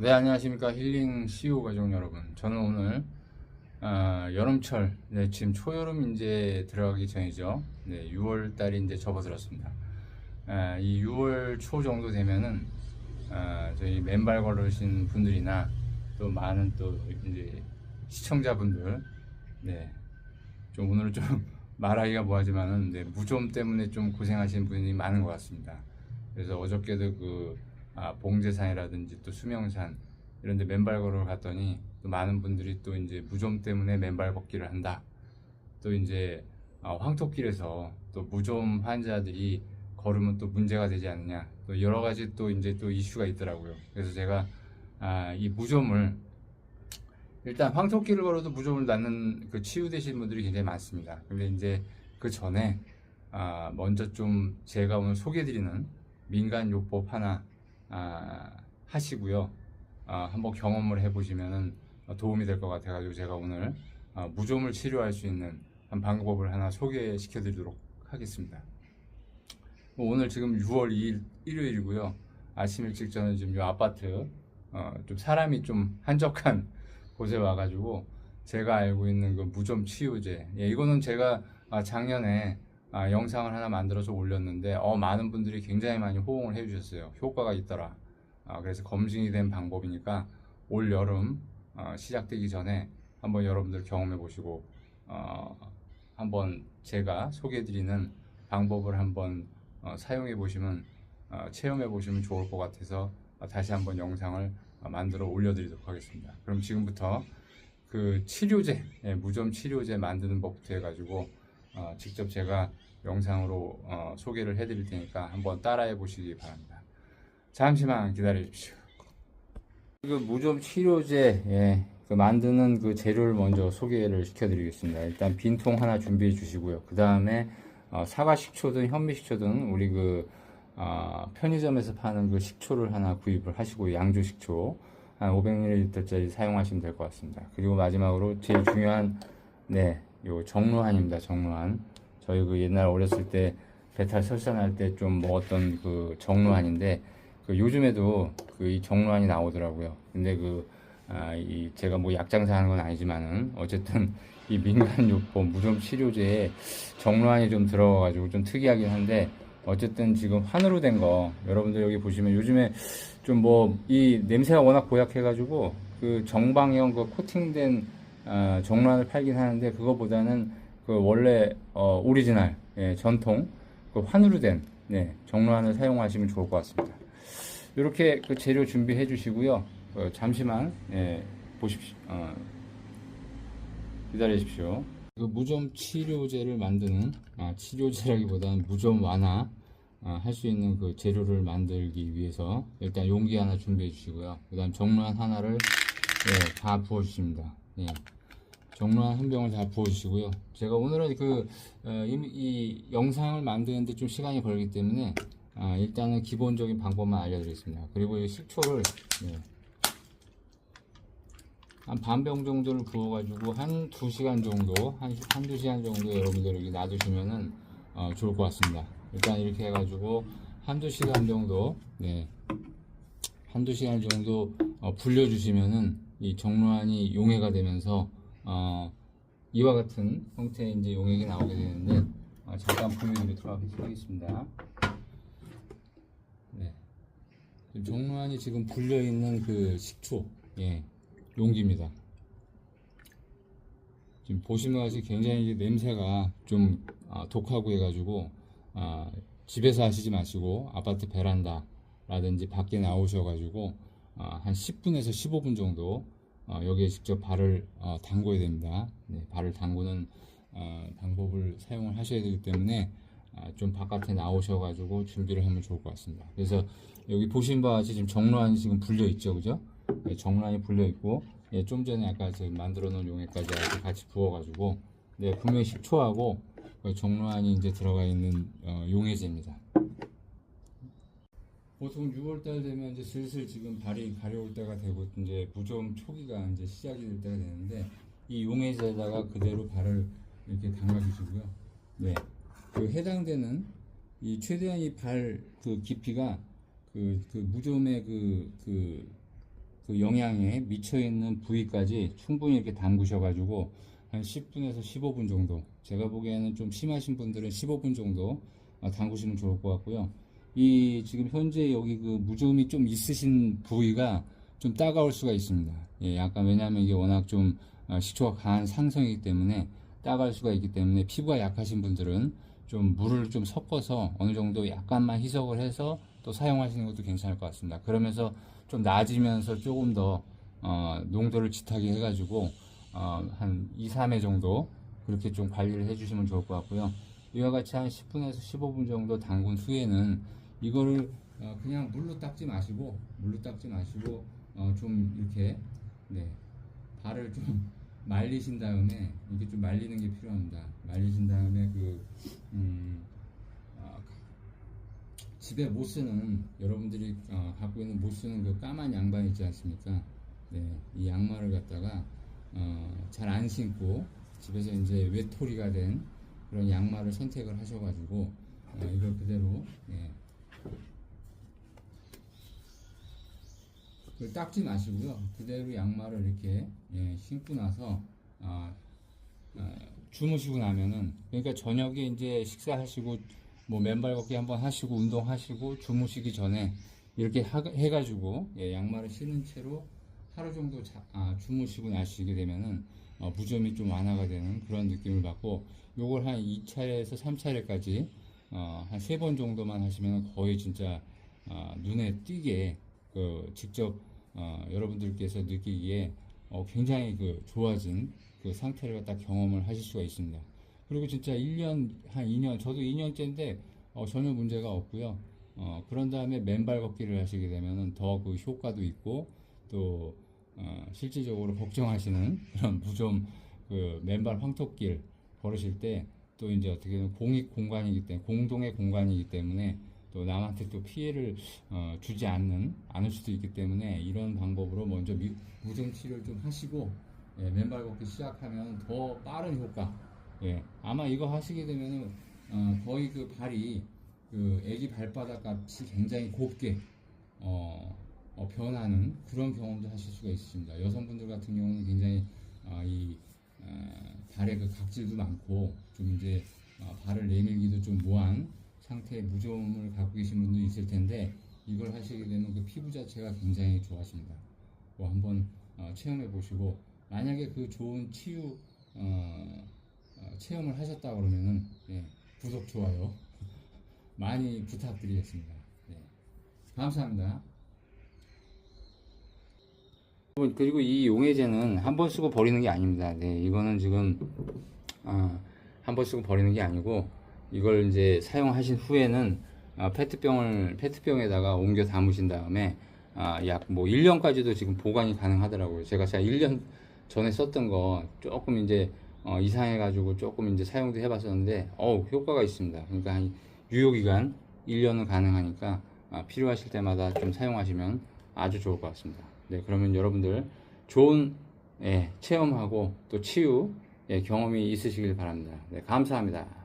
네, 안녕하십니까. 힐링 CEO 가족 여러분. 저는 오늘, 아, 여름철, 네, 지금 초여름 이제 들어가기 전이죠. 네, 6월 달이 이제 접어들었습니다. 아, 이 6월 초 정도 되면은, 아, 저희 맨발 걸으신 분들이나 또 많은 또 이제 시청자분들, 네, 좀 오늘은 좀 말하기가 뭐하지만은, 네, 무좀 때문에 좀 고생하시는 분이 많은 것 같습니다. 그래서 어저께도 그 아, 봉제산이라든지 또 수명산 이런 데 맨발 걸어 갔더니 또 많은 분들이 또 이제 무좀 때문에 맨발 걷기를 한다. 또 이제 아, 황토길에서 또 무좀 환자들이 걸으면 또 문제가 되지 않느냐. 또 여러 가지 또 이제 또 이슈가 있더라고요. 그래서 제가 아, 이 무좀을 일단 황토길을 걸어도 무좀을 낳는 그 치유되신 분들이 굉장히 많습니다. 근데 이제 그 전에 아, 먼저 좀 제가 오늘 소개드리는 민간 요법 하나 아, 하시고요. 아, 한번 경험을 해보시면 도움이 될 것 같아가지고 제가 오늘 아, 무좀을 치료할 수 있는 한 방법을 하나 소개시켜드리도록 하겠습니다. 오늘 지금 6월 2일 일요일이고요. 아침 일찍 저는 지금 이 아파트 어, 좀 사람이 좀 한적한 곳에 와가지고 제가 알고 있는 그 무좀 치유제 예, 이거는 제가 아, 작년에 아, 영상을 하나 만들어서 올렸는데 어, 많은 분들이 굉장히 많이 호응을 해주셨어요. 효과가 있더라. 아, 그래서 검증이 된 방법이니까 올 여름 어, 시작되기 전에 한번 여러분들 경험해 보시고 어, 한번 제가 소개해드리는 방법을 한번 어, 사용해 보시면 어, 체험해 보시면 좋을 것 같아서 어, 다시 한번 영상을 어, 만들어 올려드리도록 하겠습니다. 그럼 지금부터 그 치료제, 예, 무좀 치료제 만드는 법부터 해가지고 어, 직접 제가 영상으로 어, 소개를 해드릴 테니까 한번 따라해 보시기 바랍니다. 잠시만 기다려 주십시오. 그 무좀 치료제 예, 그 만드는 그 재료를 먼저 소개를 시켜드리겠습니다. 일단 빈통 하나 준비해 주시고요. 그 다음에 어, 사과 식초든 현미 식초든 우리 그 어, 편의점에서 파는 그 식초를 하나 구입을 하시고 양조 식초 한 500ml짜리 사용하시면 될 것 같습니다. 그리고 마지막으로 제일 중요한 네, 요 정루환입니다. 정루환. 저희 그 옛날 어렸을 때 배탈 설산할 때 좀 먹었던 그 정루환인데 그 요즘에도 그 이 정루환이 나오더라고요. 근데 그 아, 이 제가 뭐 약장사 하는 건 아니지만은 어쨌든 이 민간요법 무좀 치료제에 정루환이 좀 들어가가지고 좀 특이하긴 한데 어쨌든 지금 환으로 된 거 여러분들 여기 보시면 요즘에 좀 뭐 이 냄새가 워낙 고약해가지고 그 정방형 그 코팅된 아, 정란을 팔긴 하는데 그거보다는 그 원래 어, 오리지널 예, 전통 그 환으로 된 네, 정란을 사용하시면 좋을 것 같습니다. 이렇게 그 재료 준비해 주시고요. 어, 잠시만 예, 보십시오. 어, 기다리십시오. 그 무좀 치료제를 만드는 아, 치료제라기보다는 무좀 완화 아, 할수 있는 그 재료를 만들기 위해서 일단 용기 하나 준비해 주시고요. 그 다음 정란 하나를 예, 다 부어 주십니다. 예. 정란 한 병을 다 부어 주시고요. 제가 오늘은 그 어, 이, 이 영상을 만드는데 좀 시간이 걸리기 때문에 아, 일단은 기본적인 방법만 알려드리겠습니다. 그리고 이 식초를 예, 한반 병 정도를 부어가지고 한 두 시간 정도, 한, 한두 시간 정도 여러분들 여기 놔두시면은 어, 좋을 것 같습니다. 일단 이렇게 해가지고 한두 시간 정도, 네, 한두 시간 정도 어, 불려주시면은 이 정로안이 용해가 되면서 어, 이와 같은 형태의 이제 용액이 나오게 되는데 어, 잠깐 보여드리도록 하겠습니다. 네. 정로안이 지금 불려 있는 그 식초, 예, 용기입니다. 지금 보시면 같이 굉장히 냄새가 좀 아, 독하고 해가지고 아, 집에서 하시지 마시고 아파트 베란다라든지 밖에 나오셔가지고 아, 한 10분에서 15분 정도 어, 여기에 직접 발을 어, 담궈야 됩니다. 네, 발을 담그는 어, 방법을 사용을 하셔야 되기 때문에 아, 좀 바깥에 나오셔가지고 준비를 하면 좋을 것 같습니다. 그래서 여기 보신 바와 같이 지금 정란이 지금 불려 있죠, 그죠? 네, 정란이 불려 있고 예, 좀 전에 아까 지금 만들어 놓은 용액까지 같이 부어가지고 네, 분명히 식초하고 그 정란이 이제 들어가 있는 어, 용해제입니다. 보통 6월달 되면 이제 슬슬 지금 발이 가려울 때가 되고 이제 무좀 초기가 이제 시작이 될 때가 되는데 이 용해제에다가 그대로 발을 이렇게 담가 주시고요. 네, 그 해당되는 이 최대한 이 발 그 깊이가 그, 그 무좀의 그, 그 그 영양에 미쳐 있는 부위까지 충분히 이렇게 담그셔가지고 한 10분에서 15분 정도. 제가 보기에는 좀 심하신 분들은 15분 정도 어, 담그시면 좋을 것 같고요. 이 지금 현재 여기 그 무좀이 좀 있으신 부위가 좀 따가울 수가 있습니다. 예, 약간 왜냐하면 이게 워낙 좀 어, 식초가 강한 상성이기 때문에 따가울 수가 있기 때문에 피부가 약하신 분들은 좀 물을 좀 섞어서 어느 정도 약간만 희석을 해서 또 사용하시는 것도 괜찮을 것 같습니다. 그러면서 좀 나아지면서 조금 더 어, 농도를 짙하게 해가지고 어, 한 2, 3회 정도 그렇게 좀 관리를 해주시면 좋을 것 같고요. 이와 같이 한 10분에서 15분 정도 담근 후에는 이거를 어, 그냥 물로 닦지 마시고 물로 닦지 마시고 어, 좀 이렇게 네, 발을 좀 말리신 다음에 이게 좀 말리는 게 필요합니다. 말리신 다음에 그 음, 아, 집에 못 쓰는 여러분들이 어, 갖고 있는 못 쓰는 그 까만 양반 있지 않습니까? 네, 이 양말을 갖다가 어, 잘 안 신고 집에서 이제 외톨이가 된 그런 양말을 선택을 하셔가지고 어, 이걸 그대로 예. 그걸 닦지 마시고요. 그대로 양말을 이렇게 예, 신고 나서 아, 아, 주무시고 나면은 그러니까 저녁에 이제 식사하시고 뭐 맨발 걷기 한번 하시고 운동하시고 주무시기 전에 이렇게 하- 해가지고 예, 양말을 신은 채로 하루 정도 자, 아, 주무시고 나시게 되면은 어, 무좀이 좀 완화가 되는 그런 느낌을 받고 요걸 한 2차례에서 3차례까지 어, 한 세 번 정도만 하시면 거의 진짜 어, 눈에 띄게 그 직접 어, 여러분들께서 느끼기에 어, 굉장히 그 좋아진 그 상태를 갖다 경험을 하실 수가 있습니다. 그리고 진짜 1년, 한 2년, 저도 2년째인데 어, 전혀 문제가 없고요. 어, 그런 다음에 맨발 걷기를 하시게 되면은 더그 효과도 있고 또 어, 실질적으로 걱정하시는 그런 무좀 그 맨발 황토길 걸으실 때 또 이제 어떻게 보면 공익 공간이기 때문에 공동의 공간이기 때문에 또 남한테 또 피해를 어, 주지 않는 않을 수도 있기 때문에 이런 방법으로 먼저 미- 무좀 치료를 좀 하시고 예, 맨발 걷기 시작하면 더 빠른 효과. 예, 아마 이거 하시게 되면은 어, 거의 그 발이 그 아기 발바닥 같이 굉장히 곱게 어, 어, 변하는 그런 경험도 하실 수가 있습니다. 여성분들 같은 경우는 굉장히 어, 이 어, 발에 그 각질도 많고 좀 이제 어, 발을 내밀기도 좀 모한 상태의 무좀을 갖고 계신 분도 있을 텐데 이걸 하시게 되면 그 피부 자체가 굉장히 좋아집니다. 뭐 한번 어, 체험해 보시고 만약에 그 좋은 치유 어, 어, 체험을 하셨다 그러면은 예, 구독 좋아요 많이 부탁드리겠습니다. 네. 감사합니다. 그리고 이 용해제는 한 번 쓰고 버리는 게 아닙니다. 네, 이거는 지금 어, 한번 쓰고 버리는 게 아니고 이걸 이제 사용하신 후에는 아, 페트병을 페트병에다가 옮겨 담으신 다음에 아, 약뭐 1년까지도 지금 보관이 가능하더라고요. 제가 제가 1년 전에 썼던 거 조금 이제 어, 이상해 가지고 조금 이제 사용도 해봤었는데 어 효과가 있습니다. 그러니까 한 유효 기간 1년은 가능하니까 아, 필요하실 때마다 좀 사용하시면 아주 좋을 것 같습니다. 네, 그러면 여러분들 좋은 예, 체험하고 또 치유 예, 경험이 있으시길 바랍니다. 네, 감사합니다.